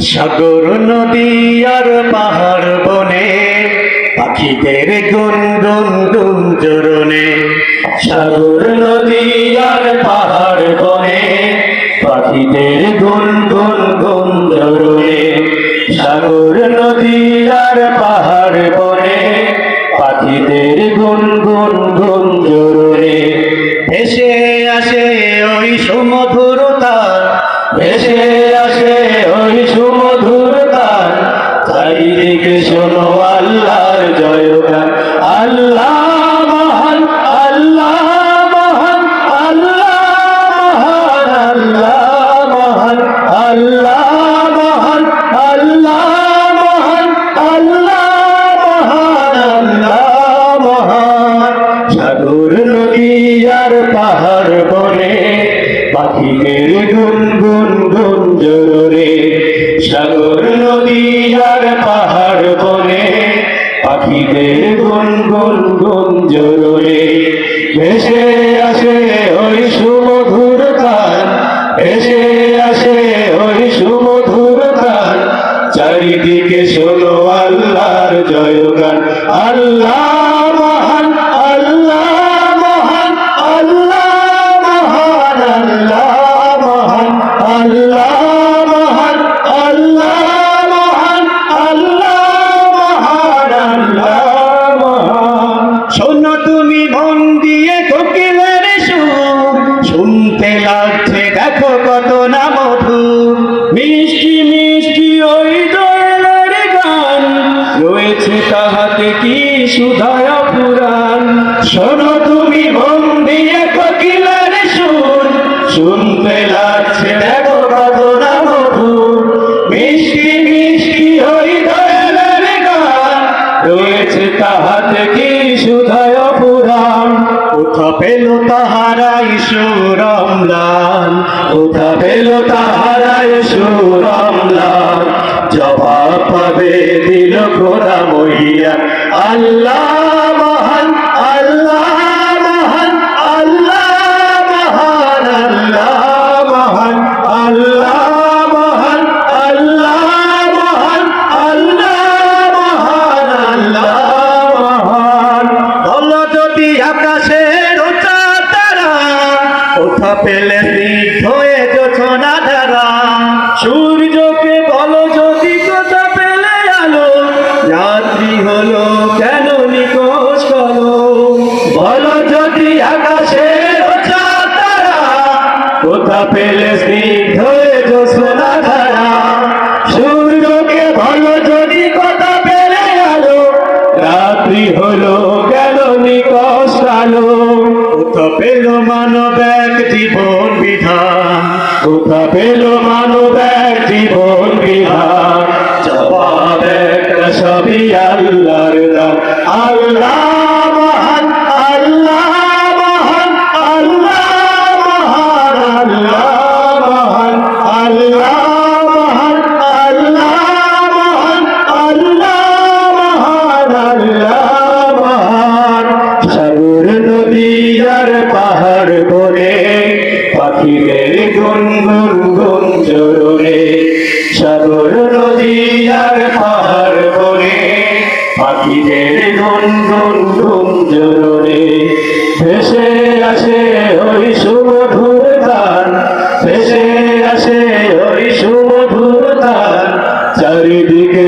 সাগর নদী আর পাহাড় বনে, পাখিদের গুন গুন গুন জোরনে। সাগর নদী আর পাহাড় বনে, পাখিদের গুন গুন গুন জোরনে। সাগর নদী আর পাহাড় বনে, পাখিদের গুন গুন গুন জোরনে। ভেসে আসে ওই সুমধুর তার ভেসে চারিদিকে শোনো আল্লাহর জয়গান আল্লাহ মহান আল্লাহ মহান আল্লাহ মহান আল্লাহ মহান আল্লাহ মহান আল্লাহ মহান আল্লাহ মহান আল্লাহ মহান। সাগর, নদী আর পাহাড় বনে পাখিদের গুন গুন গুন জোরে। সাগর, নদী আর ভেসে আসে ওই সুমধুর তার ভেসে আসে ওই সুমধুর তার চারিদিকে শোনো আল্লাহর জয়গান, আল্লাহ দেখো কত না মধু মিষ্টি মিষ্টি ওই দয়ালার গান। রয়েছে তাহাতে কি সুধায় পুরাণ? শোনো তুমি মন দিয়ে কোকিলের সুর। শুনতে লাগছে দেখো পেল তাহারাই সুরমলাল কোথা পেল তাহারাই সুরমলাল জবাব ধারা। সূর্যকে বলো যদি কোথা পেলে আলো। রাত্রি হলো কেন নিকোষ যদি আকাশের উঁচা তারা। পেলে স্নিগ্ধ সূর্যকে আলো। রাত্রি হলো গেল নিকশ কালো? কোথা পেল মানব জীবন বিধান। কোথা পেল মানবের জীবন বিধান? গুন গুন নদী আর পাহাড় বনে পাখিদের গুন গুন গুন জোরে ভেসে ওই সুমধুর গান ভেসে ওই সুমধুর গান চারিদিকে